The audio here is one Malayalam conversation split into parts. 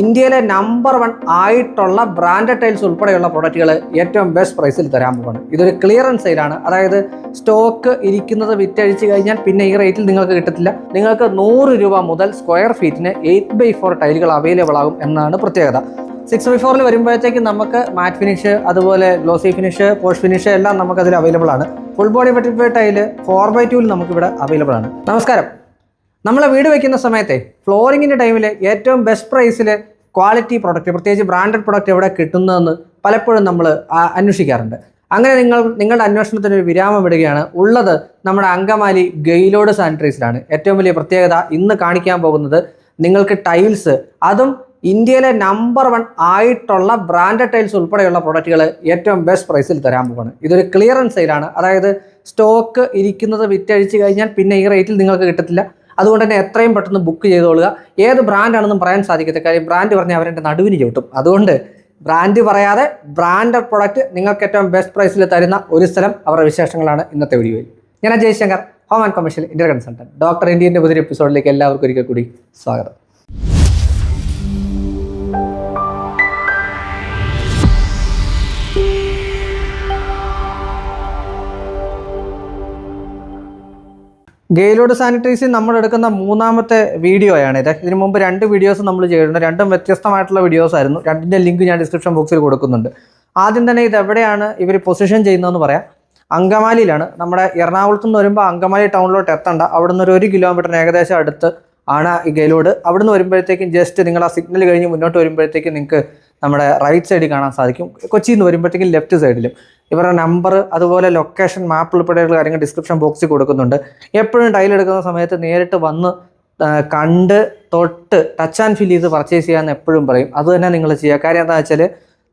ഇന്ത്യയിലെ നമ്പർ വൺ ആയിട്ടുള്ള ബ്രാൻഡഡ് ടൈൽസ് ഉൾപ്പെടെയുള്ള പ്രൊഡക്റ്റുകൾ ഏറ്റവും ബെസ്റ്റ് പ്രൈസിൽ തരാൻ പോകുന്നത് ഇതൊരു ക്ലിയറൻസ് സെയിലാണ് അതായത് സ്റ്റോക്ക് ഇരിക്കുന്നത് വിറ്റഴിച്ച് കഴിഞ്ഞാൽ പിന്നെ ഈ റേറ്റിൽ നിങ്ങൾക്ക് കിട്ടത്തില്ല. നിങ്ങൾക്ക് നൂറ് രൂപ മുതൽ സ്ക്വയർ ഫീറ്റിന് എയ്റ്റ് ബൈ ഫോർ ടൈലുകൾ അവൈലബിൾ ആകും എന്നാണ് പ്രത്യേകത. സിക്സ് ബൈ ഫോറിൽ വരുമ്പോഴത്തേക്ക് നമുക്ക് മാറ്റ് ഫിനിഷ് അതുപോലെ ഗ്ലോസി ഫിനിഷ് പോഷ് ഫിനിഷ് എല്ലാം നമുക്ക് അതിൽ അവൈലബിൾ ആണ് full body vitrified tile four by ടൂവിൽ നമുക്കിവിടെ അവൈലബിൾ ആണ്. നമസ്കാരം. നമ്മളെ വീട് വയ്ക്കുന്ന സമയത്തെ ഫ്ലോറിങ്ങിന്റെ ടൈമിൽ ഏറ്റവും ബെസ്റ്റ് പ്രൈസിൽ ക്വാളിറ്റി പ്രൊഡക്റ്റ് പ്രത്യേകിച്ച് ബ്രാൻഡഡ് പ്രൊഡക്റ്റ് എവിടെ കിട്ടുന്നതെന്ന് പലപ്പോഴും നമ്മൾ അന്വേഷിക്കാറുണ്ട്. അങ്ങനെ നിങ്ങൾ നിങ്ങളുടെ അന്വേഷണത്തിന് ഒരു വിരാമം വിടുകയാണ് ഉള്ളത് നമ്മുടെ അങ്കമാലി ഗെയിലോഡ് സാനിറ്ററീസിലാണ് ഏറ്റവും വലിയ പ്രത്യേകത ഇന്ന് കാണിക്കാൻ പോകുന്നത് നിങ്ങൾക്ക് ടൈൽസ് അതും ഇന്ത്യയിലെ നമ്പർ വൺ ആയിട്ടുള്ള ബ്രാൻഡഡ് ടൈൽസ് ഉൾപ്പെടെയുള്ള പ്രൊഡക്റ്റുകൾ ഏറ്റവും ബെസ്റ്റ് പ്രൈസിൽ തരാൻ പോകുകയാണ് ഇതൊരു ക്ലിയറൻസ് സെയിലാണ് അതായത് സ്റ്റോക്ക് ഇരിക്കുന്നത് വിറ്റഴിച്ച് കഴിഞ്ഞാൽ പിന്നെ ഈ റേറ്റിൽ നിങ്ങൾക്ക് കിട്ടത്തില്ല. അതുകൊണ്ട് തന്നെ എത്രയും പെട്ടെന്ന് ബുക്ക് ചെയ്തോളുക. ഏത് ബ്രാൻഡാണെന്നും പറയാൻ സാധിക്കത്തില്ല. കാര്യം ബ്രാൻഡ് പറഞ്ഞാൽ അവരെ നടുവിന് ചവിട്ടും. അതുകൊണ്ട് ബ്രാൻഡ് പറയാതെ ബ്രാൻഡഡ് പ്രൊഡക്റ്റ് നിങ്ങൾക്ക് ഏറ്റവും ബെസ്റ്റ് പ്രൈസിൽ തരുന്ന ഒരു സ്ഥലം അവരുടെ വിശേഷങ്ങളാണ് ഇന്നത്തെ വീഡിയോയിൽ ഞാൻ Ajay Shankar home and commercial India consultant doctor ഇന്ത്യന്റെ പുതിയ എപ്പിസോഡിലേക്ക് എല്ലാവർക്കും ഒരിക്കൽ കൂടി സ്വാഗതം. ഗെയിലോഡ് സാനിറ്റൈസിൽ നമ്മൾ എടുക്കുന്ന മൂന്നാമത്തെ വീഡിയോ ആണ് ഇത് ഇതിനു മുമ്പ് രണ്ട് വീഡിയോസ് നമ്മൾ ചെയ്തിട്ടുണ്ട്. രണ്ടും വ്യത്യസ്തമായിട്ടുള്ള വീഡിയോസ് ആയിരുന്നു. രണ്ടിന്റെ ലിങ്ക് ഞാൻ ഡിസ്ക്രിപ്ഷൻ ബോക്സിൽ കൊടുക്കുന്നുണ്ട്. ആദ്യം തന്നെ ഇത് എവിടെയാണ് ഇവർ പൊസിഷൻ ചെയ്യുന്നതെന്ന് പറയാം. അങ്കമാലിയിലാണ്. നമ്മുടെ എറണാകുളത്ത് നിന്ന് വരുമ്പോൾ അങ്കമാലി ടൗണിലോട്ട് എത്തണ്ട. അവിടുന്ന് ഒരു ഒരു കിലോമീറ്ററിന് ഏകദേശം അടുത്ത് ആണ് ഈ ഗെയിലോഡ് അവിടുന്ന് വരുമ്പോഴത്തേക്കും ജസ്റ്റ് നിങ്ങൾ ആ സിഗ്നൽ കഴിഞ്ഞ് മുന്നോട്ട് വരുമ്പോഴത്തേക്കും നിങ്ങൾക്ക് നമ്മുടെ റൈറ്റ് സൈഡിൽ കാണാൻ സാധിക്കും. കൊച്ചിയിൽ നിന്ന് വരുമ്പോഴത്തേക്കും ലെഫ്റ്റ് സൈഡിലും ഇവരുടെ നമ്പർ അതുപോലെ ലൊക്കേഷൻ മാപ്പ് ഉൾപ്പെടെയുള്ള കാര്യങ്ങൾ ഡിസ്ക്രിപ്ഷൻ ബോക്സിൽ കൊടുക്കുന്നുണ്ട്. എപ്പോഴും ടൈൽ എടുക്കുന്ന സമയത്ത് നേരിട്ട് വന്ന് കണ്ട് തൊട്ട് ടച്ച് ആൻഡ് ഫീൽ ചെയ്ത് പർച്ചേസ് ചെയ്യാമെന്ന് എപ്പോഴും പറയും. അത് തന്നെ നിങ്ങൾ ചെയ്യുക. കാര്യം എന്താ വെച്ചാൽ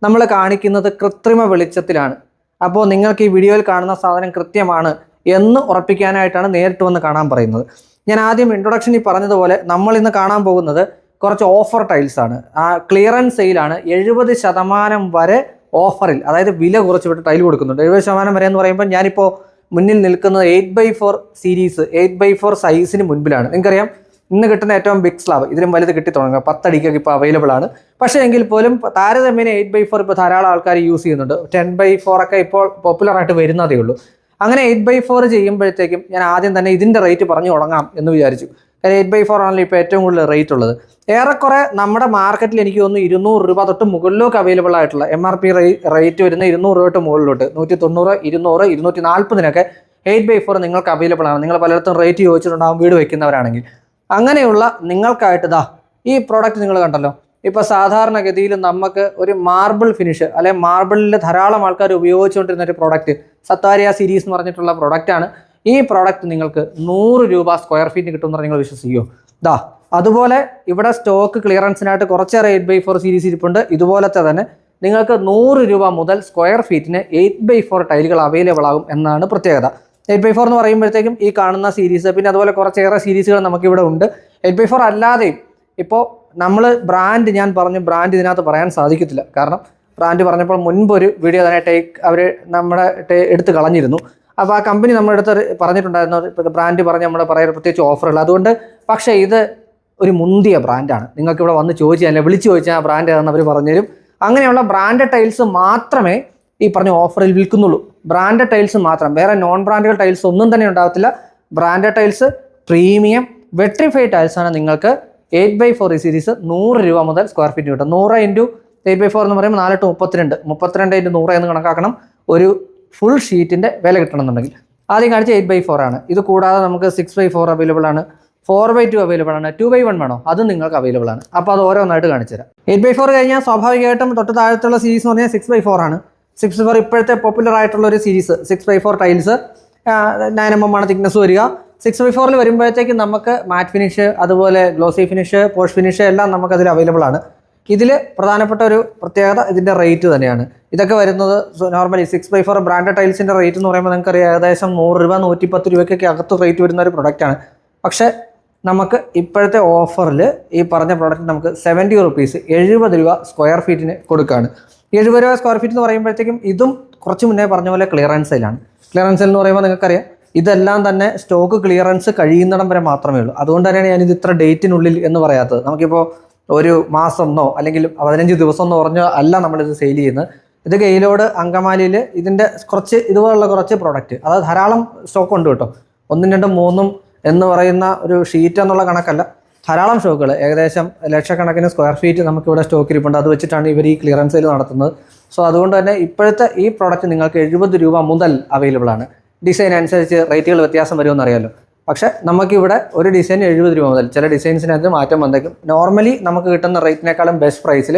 നമ്മൾ കാണിക്കുന്നത് കൃത്രിമ വെളിച്ചത്തിലാണ്. അപ്പോൾ നിങ്ങൾക്ക് ഈ വീഡിയോയിൽ കാണുന്ന സാധനം കൃത്യമാണ് എന്ന് ഉറപ്പിക്കാനായിട്ടാണ് നേരിട്ട് വന്ന് കാണാൻ പറയുന്നത്. ഞാൻ ആദ്യം ഇൻട്രൊഡക്ഷനിൽ പറഞ്ഞതുപോലെ നമ്മൾ ഇന്ന് കാണാൻ പോകുന്നത് കുറച്ച് ഓഫർ ടൈൽസ് ആണ്. ആ ക്ലിയറൻസ് സെയിലാണ് എഴുപത് ശതമാനം വരെ ഓഫറിൽ അതായത് വില കുറച്ച് വിട്ട് ടൈൽ കൊടുക്കുന്നുണ്ട്. എഴുപത് ശതമാനം വരെ എന്ന് പറയുമ്പോൾ ഞാനിപ്പോൾ മുന്നിൽ നിൽക്കുന്നത് eight by four series eight by four സൈസിന് മുൻപിലാണ്. നിങ്ങൾക്കറിയാം ഇന്ന് കിട്ടുന്ന ഏറ്റവും ബിഗ് സ്ലാബ് ഇതിലും വലുത് കിട്ടി തുടങ്ങുക പത്തടിക്കൊക്കെ ഇപ്പോൾ അവൈലബിൾ ആണ്. പക്ഷേ എങ്കിൽ പോലും താരതമ്യേന എയ്റ്റ് ബൈ ഫോർ ഇപ്പോൾ ധാരാളം ആൾക്കാർ യൂസ് ചെയ്യുന്നുണ്ട്. ടെൻ ബൈ ഫോർ ഒക്കെ ഇപ്പോൾ പോപ്പുലറായിട്ട് വരുന്നതേ ഉള്ളൂ. അങ്ങനെ എയ്റ്റ് ബൈ ഫോർ ചെയ്യുമ്പോഴത്തേക്കും ഞാൻ ആദ്യം തന്നെ ഇതിന്റെ റേറ്റ് പറഞ്ഞു തുടങ്ങാം എന്ന് വിചാരിച്ചു. കാര്യം എയ്റ്റ് ബൈ ഫോർ ആണല്ലോ ഇപ്പോൾ ഏറ്റവും കൂടുതൽ റേറ്റ് ഉള്ളത്. ഏറെക്കുറെ നമ്മുടെ മാർക്കറ്റിൽ എനിക്ക് തോന്നുന്നു ഇരുന്നൂറ് രൂപ തൊട്ട് മുകളിലേക്ക് അവൈലബിൾ ആയിട്ടുള്ള എം ആർ പി റേറ്റ് വരുന്ന ഇരുന്നൂറ് രൂപ തൊട്ട് മുകളിലോട്ട്. നൂറ്റി തൊണ്ണൂറ് ഇരുന്നൂറ് ഇരുന്നൂറ്റി നാൽപ്പതിനൊക്കെ എയ്റ്റ് ബൈ ഫോർ നിങ്ങൾക്ക് അവൈലബിൾ ആണ്. നിങ്ങൾ പലയിടത്തും റേറ്റ് ചോദിച്ചിട്ടുണ്ടാകും വീട് വയ്ക്കുന്നവരാണെങ്കിൽ അങ്ങനെയുള്ള നിങ്ങൾക്കായിട്ട് ഇതാ ഈ പ്രോഡക്റ്റ് നിങ്ങൾ കണ്ടല്ലോ. ഇപ്പോൾ സാധാരണഗതിയിൽ നമുക്ക് ഒരു മാർബിൾ ഫിനിഷ് അല്ലെ മാർബിളിൽ ധാരാളം ആൾക്കാർ ഉപയോഗിച്ചുകൊണ്ടിരുന്ന ഒരു പ്രോഡക്റ്റ് സത്താരിയ സീരീസ് എന്ന് പറഞ്ഞിട്ടുള്ള പ്രോഡക്റ്റാണ് ഈ പ്രോഡക്റ്റ് നിങ്ങൾക്ക് നൂറ് രൂപ സ്ക്വയർ ഫീറ്റ് കിട്ടുമെന്ന് നിങ്ങൾ വിശ്വസിക്കുമോ ദാ അതുപോലെ ഇവിടെ സ്റ്റോക്ക് ക്ലിയറൻസിനായിട്ട് കുറച്ചേറെ എയ്റ്റ് ബൈ ഫോർ സീരീസ് ഇരിപ്പുണ്ട്. ഇതുപോലത്തെ തന്നെ നിങ്ങൾക്ക് നൂറ് രൂപ മുതൽ സ്ക്വയർ ഫീറ്റിന് എയ്റ്റ് ബൈ ഫോർ ടൈലുകൾ അവൈലബിൾ ആകും എന്നാണ് പ്രത്യേകത. എയ്റ്റ് ബൈ ഫോർ എന്ന് പറയുമ്പോഴത്തേക്കും ഈ കാണുന്ന സീരീസ് പിന്നെ അതുപോലെ കുറച്ചേറെ സീരീസുകൾ നമുക്കിവിടെ ഉണ്ട്. എയ്റ്റ് ബൈ ഫോർ അല്ലാതെയും ഇപ്പോൾ നമ്മൾ ബ്രാൻഡ് ഞാൻ പറഞ്ഞു ബ്രാൻഡ് ഇതിനകത്ത് പറയാൻ സാധിക്കത്തില്ല. കാരണം ബ്രാൻഡ് പറഞ്ഞപ്പോൾ മുൻപ് ഒരു വീഡിയോ തന്നെ ടേക്ക് അവർ നമ്മുടെ എടുത്ത് കളഞ്ഞിരുന്നു. അപ്പോൾ ആ കമ്പനി നമ്മുടെ അടുത്ത് പറഞ്ഞിട്ടുണ്ടായിരുന്നു. ബ്രാൻഡ് പറഞ്ഞ് നമ്മുടെ പറയുന്ന പ്രത്യേകിച്ച് ഓഫറുകൾ അതുകൊണ്ട് പക്ഷേ ഇത് ഒരു മുന്തിയ ബ്രാൻഡാണ് നിങ്ങൾക്ക് ഇവിടെ വന്ന് ചോദിച്ചാൽ അല്ലെങ്കിൽ വിളിച്ച് ചോദിച്ചാൽ ആ ബ്രാൻഡ് ഏതാണെന്ന് അവർ പറഞ്ഞുതരും. അങ്ങനെയുള്ള ബ്രാൻഡ് ടൈൽസ് മാത്രമേ ഈ പറഞ്ഞ ഓഫറിൽ വിൽക്കുന്നുള്ളൂ. ബ്രാൻഡ് ടൈൽസ് മാത്രം. വേറെ നോൺ ബ്രാൻഡുകൾ ടൈൽസ് ഒന്നും തന്നെ ഉണ്ടാകത്തില്ല ബ്രാൻഡ് ടൈൽസ് പ്രീമിയം വെട്രിഫൈ ടൈൽസാണ് നിങ്ങൾക്ക് എയ്റ്റ് ബൈ ഫോർ സീരീസ് നൂറ് രൂപ മുതൽ സ്ക്വയർ ഫീറ്റ് കിട്ടും നൂറ് ഇന്റു എയ്റ്റ് ബൈ ഫോർ എന്ന് പറയുമ്പോൾ നാല് ടു മുപ്പത്തിരണ്ട്. മുപ്പത്തിരണ്ട് ഇന്റു നൂറ് എന്ന് കണക്കാക്കണം. ഒരു ഫുൾ ഷീറ്റിന്റെ വില കിട്ടണമെന്നുണ്ടെങ്കിൽ. ആദ്യം കാണിച്ച എയ്റ്റ് ബൈ ഫോർ ആണ്. ഇത് കൂടാതെ നമുക്ക് സിക്സ് ബൈ ഫോർ അവൈലബിൾ ആണ്. ഫോർ ബൈ ടു അവൈലബിൾ ആണ്. ടു ബൈ വൺ വേണോ? അതും നിങ്ങൾക്ക് അവൈലബിൾ ആണ്. അപ്പോൾ അത് ഓരോന്നായിട്ട് കാണിച്ചു തരാം. എയ്റ്റ് ബൈ ഫോർ കഴിഞ്ഞാൽ സ്വാഭാവികമായിട്ടും തൊട്ട് താഴത്തുള്ള സീരീസ് എന്ന് പറഞ്ഞാൽ സിക്സ് ബൈ ഫോർ ആണ്. സിക്സ് ഫോർ ഇപ്പോഴത്തെ പോപ്പുലർ ആയിട്ടുള്ള ഒരു series six by four tiles nine M M ആണ് തിക്നെസ് വരിക. സിക്സ് ബൈ ഫോറിൽ വരുമ്പോഴത്തേക്ക് നമുക്ക് മാറ്റ് ഫിനിഷ് അതുപോലെ ഗ്ലോസി ഫിനിഷ് പോഷ് ഫിനിഷ് എല്ലാം നമുക്കതിൽ അവൈലബിൾ ആണ്. ഇതിൽ പ്രധാനപ്പെട്ട ഒരു പ്രത്യേകത ഇതിന്റെ റേറ്റ് തന്നെയാണ്. ഇതൊക്കെ വരുന്നത് normally six by four brand ടൈൽസിന്റെ rate എന്ന് പറയുമ്പോൾ നിങ്ങൾക്കറിയാം ഏകദേശം നൂറ് രൂപ നൂറ്റി പത്ത് രൂപയ്ക്കൊക്കെ അകത്ത് റേറ്റ് വരുന്ന ഒരു പ്രൊഡക്റ്റാണ് പക്ഷേ നമുക്ക് ഇപ്പോഴത്തെ ഓഫറിൽ ഈ പറഞ്ഞ പ്രോഡക്റ്റ് നമുക്ക് സെവന്റി റുപ്പീസ് എഴുപത് രൂപ സ്ക്വയർ ഫീറ്റിന് കൊടുക്കുകയാണ് എഴുപത് രൂപ സ്ക്വയർ ഫീറ്റ് എന്ന് പറയുമ്പോഴത്തേക്കും ഇതും കുറച്ച് മുന്നേ പറഞ്ഞ പോലെ ക്ലിയറൻസ് സെയിലാണ് ക്ലിയറൻസ് സെയിൽ എന്ന് പറയുമ്പോൾ നിങ്ങൾക്കറിയാം ഇതെല്ലാം തന്നെ സ്റ്റോക്ക് ക്ലിയറൻസ് കഴിയുന്നിടം വരെ മാത്രമേ ഉള്ളൂ. അതുകൊണ്ട് തന്നെയാണ് ഞാനിത് ഇത്ര ഡേറ്റിനുള്ളിൽ എന്ന് പറയാത്തത്. നമുക്കിപ്പോൾ ഒരു മാസം അല്ലെങ്കിൽ പതിനഞ്ച് ദിവസം എന്നോ പറഞ്ഞോ അല്ല നമ്മളിത് സെയിൽ ചെയ്യുന്നത്. ഇത് ഗെയിലോട് അങ്കമാലിയിൽ ഇതിന്റെ കുറച്ച് ഇതുപോലുള്ള കുറച്ച് പ്രോഡക്റ്റ് അത് ധാരാളം സ്റ്റോക്ക് ഉണ്ട് കേട്ടോ. ഒന്നും രണ്ടും മൂന്നും എന്ന് പറയുന്ന ഒരു ഷീറ്റ് എന്നുള്ള കണക്കല്ല. ധാരാളം സ്റ്റോക്കുകൾ ഏകദേശം ലക്ഷക്കണക്കിന് സ്ക്വയർ ഫീറ്റ് നമുക്കിവിടെ സ്റ്റോക്ക് ഇരിപ്പുണ്ട്. അത് വെച്ചിട്ടാണ് ഇവർ ഈ ക്ലിയറൻസ് സെയിൽ നടത്തുന്നത്. സോ അതുകൊണ്ട് തന്നെ ഇപ്പോഴത്തെ ഈ പ്രോഡക്റ്റ് നിങ്ങൾക്ക് എഴുപത് രൂപ മുതൽ അവൈലബിൾ ആണ്. ഡിസൈൻ അനുസരിച്ച് റേറ്റുകൾ വ്യത്യാസം വരുമെന്ന് അറിയാമല്ലോ പക്ഷേ നമുക്കിവിടെ ഒരു ഡിസൈൻ എഴുപത് രൂപ മുതൽ ചില ഡിസൈൻസിനകത്ത് മാറ്റം വന്നേക്കും. നോർമലി നമുക്ക് കിട്ടുന്ന റേറ്റിനേക്കാളും ബെസ്റ്റ് പ്രൈസിൽ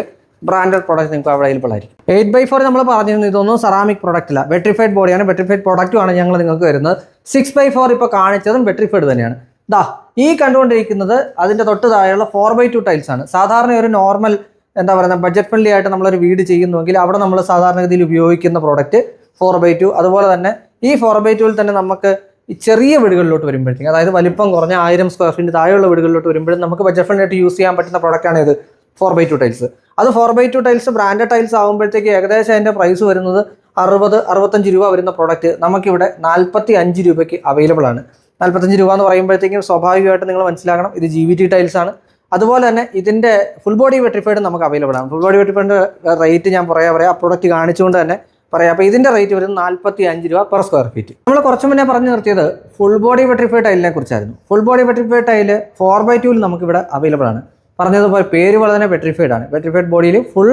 ബ്രാൻഡഡ് പ്രോഡക്റ്റ് നിങ്ങൾക്ക് അവൈലബിൾ ആയിരിക്കും. എയ്റ്റ് ബൈ ഫോർ നമ്മൾ പറഞ്ഞിരുന്നു ഇതൊന്നും സെറാമിക് പ്രോഡക്റ്റ് അല്ല വെട്രിഫൈഡ് ബോഡിയാണ് വെട്രിഫൈഡ് പ്രോഡക്റ്റുമാണ് ഞങ്ങൾ നിങ്ങൾക്ക് വരുന്നത്. സിക്സ് ബൈ ഫോർ ഇപ്പോൾ കാണിച്ചതും വെട്രിഫൈഡ് തന്നെയാണ്. ദാ ഈ കണ്ടുകൊണ്ടിരിക്കുന്നത് അതിന്റെ തൊട്ട് താഴെയുള്ള ഫോർ ബൈ ടു ടൈൽസ് ആണ്. സാധാരണ ഒരു നോർമൽ എന്താ പറയുക ബഡ്ജറ്റ് ഫ്രണ്ട്ലി ആയിട്ട് നമ്മളൊരു വീട് ചെയ്യുന്നുവെങ്കിൽ അവിടെ നമ്മൾ സാധാരണഗതിയിൽ ഉപയോഗിക്കുന്ന പ്രോഡക്റ്റ് ഫോർ ബൈ ടു അതുപോലെ തന്നെ ഈ ഫോർ ബൈ ടുവിൽ തന്നെ നമുക്ക് ഈ ചെറിയ വീടുകളിലോട്ട് വരുമ്പോഴത്തേക്കും അതായത് വലിപ്പം കുറഞ്ഞ ആയിരം സ്ക്വയർ ഫീറ്റ് താഴെയുള്ള വീടുകളിലോട്ട് വരുമ്പോഴും നമുക്ക് ബജറ്റ് ഫ്രണ്ടായിട്ട് യൂസ് ചെയ്യാൻ പറ്റുന്ന പ്രോഡക്റ്റാണ് ഇത് ഫോർ ബൈ ടു ടൈൽസ് അത് four by two tiles brand tiles ആകുമ്പോഴത്തേക്ക് ഏകദേശം അതിന്റെ പ്രൈസ് വരുന്നത് അറുപത് അറുപത്തഞ്ച് രൂപ വരുന്ന പ്രോഡക്റ്റ് നമുക്കിവിടെ നാൽപ്പത്തി അഞ്ച് രൂപയ്ക്ക് അവൈലബിൾ ആണ്. നാൽപ്പത്തഞ്ച് രൂപ എന്ന് പറയുമ്പോഴത്തേക്കും സ്വാഭാവികമായിട്ട് നിങ്ങൾ മനസ്സിലാക്കണം ഇത് ജി വി ടി ടൈൽസ് ആണ്. അതുപോലെ തന്നെ ഇതിന്റെ ഫുൾ ബോഡി വെട്രിഫൈഡ് നമുക്ക് അവൈലബിൾ ആണ്. ഫുൾ ബോഡി വെട്രിഫൈഡിന്റെ റേറ്റ് ഞാൻ പറയാം പറയാം. ആ പ്രോഡക്റ്റ് കാണിച്ചുകൊണ്ട് തന്നെ പറയാം. അപ്പോൾ ഇതിന്റെ റേറ്റ് വരുന്നത് നാൽപ്പത്തി അഞ്ച് രൂപ പെർ സ്ക്വയർ ഫീറ്റ് നമ്മൾ കുറച്ച് മുന്നേ പറഞ്ഞു നിർത്തിയത് ഫുൾ ബോഡി വെട്രിഫൈഡ് ടൈലിനെ കുറിച്ചായിരുന്നു. Full body vitrified tile four by ടൂവിൽ നമുക്കിവിടെ അവൈലബിൾ ആണ്. പറഞ്ഞതുപോലെ പേര് പോലെ തന്നെ വെട്രിഫൈഡ് ആണ് വെട്രിഫൈഡ് ബോഡിയിൽ ഫുൾ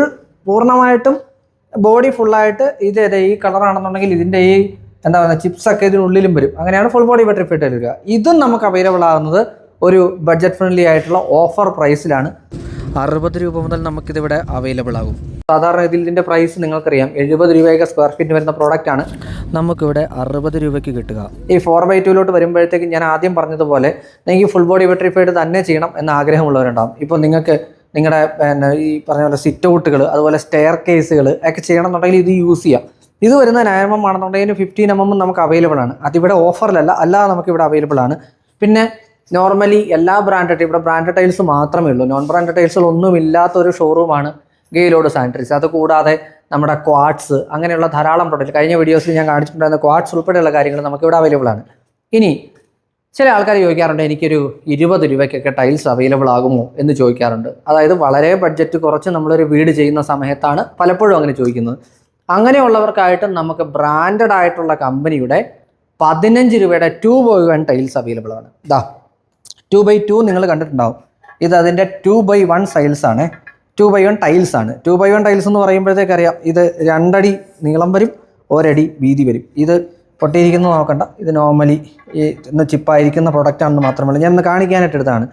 പൂർണമായിട്ടും ബോഡി ഫുള്ളായിട്ട് ഇത് ഏതാ ഈ കളറാണെന്നുണ്ടെങ്കിൽ ഇതിന്റെ ഈ എന്താ പറയുക ചിപ്സ് ഒക്കെ ഇതിനുള്ളിലും വരും. അങ്ങനെയാണ് ഫുൾ ബോഡി വെട്രിഫൈഡ് ടൈൽ വരിക ഇതും നമുക്ക് അവൈലബിൾ ആകുന്നത് ഒരു ബഡ്ജറ്റ് ഫ്രണ്ട്ലി ആയിട്ടുള്ള ഓഫർ പ്രൈസിലാണ് അറുപത് രൂപ മുതൽ നമുക്കിതിവിടെ അവൈലബിൾ ആകും. സാധാരണ ഇതിൽ ഇതിന്റെ പ്രൈസ് നിങ്ങൾക്കറിയാം. എഴുപത് രൂപയൊക്കെ സ്ക്വയർ ഫീറ്റ് വരുന്ന പ്രോഡക്റ്റ് ആണ്. നമുക്കിവിടെ അറുപത് രൂപയ്ക്ക് കിട്ടുക. ഈ ഫോർ ബൈ ടുവിലോട്ട് വരുമ്പോഴത്തേക്ക് ഞാൻ ആദ്യം പറഞ്ഞതുപോലെ നിങ്ങൾക്ക് ഫുൾ ബോഡി വെട്രിഫൈഡ് തന്നെ ചെയ്യണം എന്ന ആഗ്രഹമുള്ളവരുണ്ടാവും. ഇപ്പോൾ നിങ്ങൾക്ക് നിങ്ങളുടെ പിന്നെ ഈ പറഞ്ഞ പോലെ സിറ്റ് ഔട്ടുകൾ അതുപോലെ സ്റ്റെയർ കേസുകൾ ഒക്കെ ചെയ്യണം എന്നുണ്ടെങ്കിൽ ഇത് യൂസ് ചെയ്യാം. ഇത് വരുന്ന നയൻ എം എം ആണെന്നുണ്ടെങ്കിൽ ഫിഫ്റ്റീൻ എം എം നമുക്ക് അവൈലബിൾ ആണ്. അതിവിടെ ഓഫറിലല്ല അല്ലാതെ നമുക്ക് ഇവിടെ അവൈലബിൾ ആണ്. പിന്നെ നോർമലി എല്ലാ ബ്രാൻഡഡ് ഇവിടെ ബ്രാൻഡഡ് ടൈൽസ് മാത്രമേ ഉള്ളൂ. നോൺ ബ്രാൻഡഡ് ടൈൽസുകൾ ഒന്നും ഇല്ലാത്ത ഒരു ഷോറൂമാണ് ഗെയിലോഡ് സാനിറ്ററീസ് അത് കൂടാതെ നമ്മുടെ ക്വാഡ്സ് അങ്ങനെയുള്ള ധാരാളം പ്രൊഡക്റ്റ് കഴിഞ്ഞ വീഡിയോസിൽ ഞാൻ കാണിച്ചിട്ടുണ്ടായിരുന്ന ക്വാഡ്സ് ഉൾപ്പെടെയുള്ള കാര്യങ്ങൾ നമുക്കിവിടെ അവൈലബിൾ ആണ്. ഇനി ചില ആൾക്കാർ ചോദിക്കാറുണ്ട് എനിക്കൊരു ഇരുപത് രൂപയ്ക്കൊക്കെ ടൈൽസ് അവൈലബിൾ ആകുമോ? എന്ന് ചോദിക്കാറുണ്ട്. അതായത് വളരെ ബഡ്ജറ്റ് കുറച്ച് നമ്മളൊരു വീട് ചെയ്യുന്ന സമയത്താണ് പലപ്പോഴും അങ്ങനെ ചോദിക്കുന്നത്. അങ്ങനെയുള്ളവർക്കായിട്ട് നമുക്ക് ബ്രാൻഡഡ് ആയിട്ടുള്ള കമ്പനിയുടെ പതിനഞ്ച് രൂപയുടെ two by one tiles available ആണ്. ഇതാ ടു ബൈ ടു നിങ്ങൾ കണ്ടിട്ടുണ്ടാവും. ഇത് അതിന്റെ ടു ബൈ വൺ സൈൽസ് ആണ്. ടു ബൈ വൺ ടൈൽസ് ആണ്. ടു ബൈ വൺ ടൈൽസ് എന്ന് പറയുമ്പോഴത്തേക്ക് അറിയാം ഇത് രണ്ടടി നീളം വരും ഒരടി വീതി വരും. ഇത് പൊട്ടിയിരിക്കുന്നത് നോക്കണ്ട ഇത് നോർമലി ഈ ഇന്ന് ചിപ്പായിരിക്കുന്ന പ്രൊഡക്റ്റ് ആണെന്ന് മാത്രമല്ല ഞാൻ ഒന്ന് കാണിക്കാനായിട്ട് എടുത്താണ്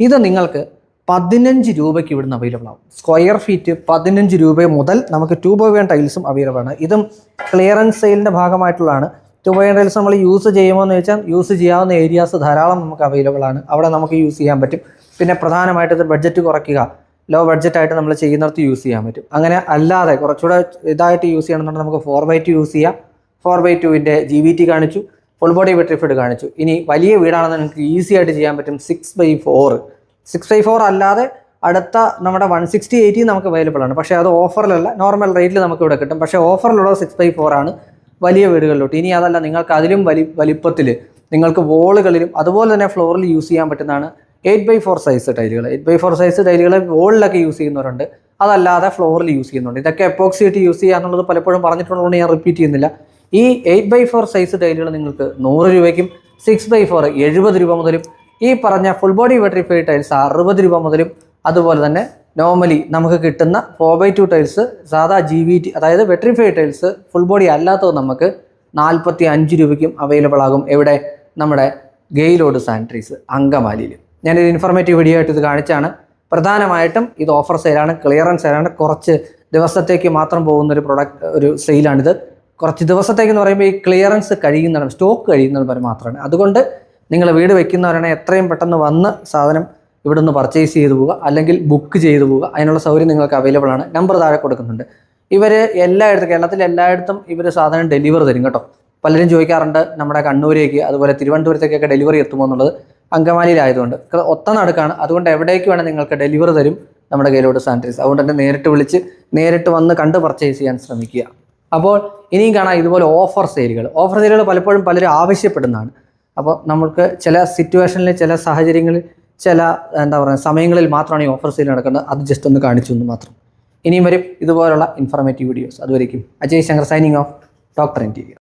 ഇത് നിങ്ങൾക്ക് പതിനഞ്ച് രൂപയ്ക്ക് ഇവിടുന്ന് അവൈലബിൾ ആവും. സ്ക്വയർ ഫീറ്റ് പതിനഞ്ച് രൂപ മുതൽ നമുക്ക് ടു ബൈ വൺ ടൈൽസും അവൈലബിൾ ആണ്. ഇതും ക്ലിയറൻസ് സെയിലിന്റെ ഭാഗമായിട്ടുള്ളതാണ്. ടു ബൈ റെയിൽസ് നമ്മൾ യൂസ് ചെയ്യുമോ എന്ന് ചോദിച്ചാൽ യൂസ് ചെയ്യാവുന്ന ഏരിയാസ് ധാരാളം നമുക്ക് അവൈലബിൾ ആണ്. അവിടെ നമുക്ക് യൂസ് ചെയ്യാൻ പറ്റും. പിന്നെ പ്രധാനമായിട്ട് ഇത് ബഡ്ജറ്റ് കുറയ്ക്കുക. ലോ ബഡ്ജറ്റായിട്ട് നമ്മൾ ചെയ്യുന്നിടത്ത് യൂസ് ചെയ്യാൻ പറ്റും. അങ്ങനെ അല്ലാതെ കുറച്ചുകൂടെ ഇതായിട്ട് യൂസ് ചെയ്യണമെന്നുണ്ടെങ്കിൽ നമുക്ക് ഫോർ ബൈ ടു യൂസ് ചെയ്യാം. ഫോർ ബൈ ടുവിന്റെ ജി ബി ടി കാണിച്ചു. ഫുൾ ബോഡി വെട്രിഫൈഡ് കാണിച്ചു. ഇനി വലിയ വീടാണെന്ന് നിങ്ങൾക്ക് ഈസി ആയിട്ട് ചെയ്യാൻ പറ്റും. Six by four six by four അല്ലാതെ അടുത്ത നമ്മുടെ വൺ സിക്സ്റ്റി എയ്റ്റി നമുക്ക് അവൈലബിൾ ആണ്. പക്ഷേ അത് ഓഫറിലല്ല നോർമൽ റേറ്റിൽ നമുക്ക് ഇവിടെ കിട്ടും. പക്ഷേ ഓഫറിലുള്ളത് സിക്സ് ബൈ ഫോർ ആണ്. വലിയ വീടുകളിലോട്ട്. ഇനി അതല്ല നിങ്ങൾക്ക് അതിലും വലി വലിപ്പത്തിൽ നിങ്ങൾക്ക് വോളുകളിലും അതുപോലെ തന്നെ ഫ്ലോറിൽ യൂസ് ചെയ്യാൻ പറ്റുന്നതാണ് എയ്റ്റ് ബൈ ഫോർ സൈസ് ടൈലുകൾ എയ്റ്റ് ബൈ ഫോർ സൈസ് ടൈലുകൾ വോളിലൊക്കെ യൂസ് ചെയ്യുന്നവരുണ്ട്. അതല്ലാതെ ഫ്ലോറിൽ യൂസ് ചെയ്യുന്നുണ്ട്. ഇതൊക്കെ എപ്പോക്സി ഇട്ട് യൂസ് ചെയ്യുക എന്നുള്ളത് പലപ്പോഴും പറഞ്ഞിട്ടുള്ളതുകൊണ്ട് ഞാൻ റിപ്പീറ്റ് ചെയ്യുന്നില്ല. ഈ എയ്റ്റ് ബൈ ഫോർ സൈസ് ടൈലുകൾ നിങ്ങൾക്ക് നൂറ് രൂപയ്ക്കും സിക്സ് ബൈ ഫോർ എഴുപത് രൂപ മുതലും ഈ പറഞ്ഞ ഫുൾ ബോഡി വെട്രിഫൈഡ് ടൈൽസ് അറുപത് രൂപ മുതലും അതുപോലെ തന്നെ നോർമലി നമുക്ക് കിട്ടുന്ന ഫോർ ബൈ ടു ടൈൽസ് സാധാ ജി വി ടി അതായത് വെട്രിഫൈഡ് ടൈൽസ് ഫുൾ ബോഡി അല്ലാത്തത് നമുക്ക് നാൽപ്പത്തി അഞ്ച് രൂപയ്ക്കും അവൈലബിൾ ആകും എവിടെ നമ്മുടെ ഗെയിലോഡ് സാനിറ്ററീസ് അങ്കമാലിയിൽ. ഞാനൊരു ഇൻഫർമേറ്റീവ് വീഡിയോ ആയിട്ട് ഇത് കാണിച്ചാണ്. പ്രധാനമായിട്ടും ഇത് ഓഫർ സെയിലാണ് ക്ലിയറൻസ് സെയിലാണ് കുറച്ച് ദിവസത്തേക്ക് മാത്രം പോകുന്ന ഒരു പ്രൊഡക്റ്റ് ഒരു സെയിലാണിത് കുറച്ച് ദിവസത്തേക്ക് എന്ന് പറയുമ്പോൾ ഈ ക്ലിയറൻസ് കഴിയുന്നതാണ് സ്റ്റോക്ക് കഴിയുന്നത് വരെ മാത്രമാണ്. അതുകൊണ്ട് നിങ്ങൾ വീട് വയ്ക്കുന്നവരാണെങ്കിൽ എത്രയും പെട്ടെന്ന് വന്ന് സാധനം ഇവിടുന്ന് പർച്ചേസ് ചെയ്തു പോവുക അല്ലെങ്കിൽ ബുക്ക് ചെയ്തു പോവുക അതിനുള്ള സൗകര്യം നിങ്ങൾക്ക് അവൈലബിൾ ആണ്. നമ്പർ താഴെ കൊടുക്കുന്നുണ്ട്. ഇവർ എല്ലായിടത്തും കേരളത്തിൽ എല്ലായിടത്തും ഇവർ സാധനം ഡെലിവർ തരും കേട്ടോ. പലരും ചോദിക്കാറുണ്ട് നമ്മുടെ കണ്ണൂരേക്ക് അതുപോലെ തിരുവനന്തപുരത്തേക്കൊക്കെ ഡെലിവറി എത്തുമോ എന്നുള്ളത്. അങ്കമാലിയിലായതുകൊണ്ട്. ഒത്ത നടക്കാണ്. അതുകൊണ്ട് എവിടേക്ക് വേണം നിങ്ങൾക്ക് ഡെലിവർ തരും നമ്മുടെ കയ്യിലോട്ട് സാനിറ്റൈസ് അതുകൊണ്ട് തന്നെ നേരിട്ട് വിളിച്ച് നേരിട്ട് വന്ന് കണ്ട് പർച്ചേസ് ചെയ്യാൻ ശ്രമിക്കുക. അപ്പോൾ ഇനിയും കാണാം ഇതുപോലെ ഓഫർ സെയിലുകൾ ഓഫർ സെയിലുകൾ പലപ്പോഴും പലരും ആവശ്യപ്പെടുന്നതാണ്. അപ്പോൾ നമുക്ക് ചില സിറ്റുവേഷനിൽ ചില സാഹചര്യങ്ങളിൽ ചില എന്താ പറയുക സമയങ്ങളിൽ മാത്രമാണ് ഈ ഓഫർ സെയിൽ നടക്കുന്നത്. അത് ജസ്റ്റ് ഒന്ന് കാണിച്ചു എന്ന് മാത്രം. ഇനിയും വരും ഇതുപോലുള്ള ഇൻഫോർമേറ്റീവ് വീഡിയോസ് അതുവരേക്കും Ajay Shankar signing off doctor interior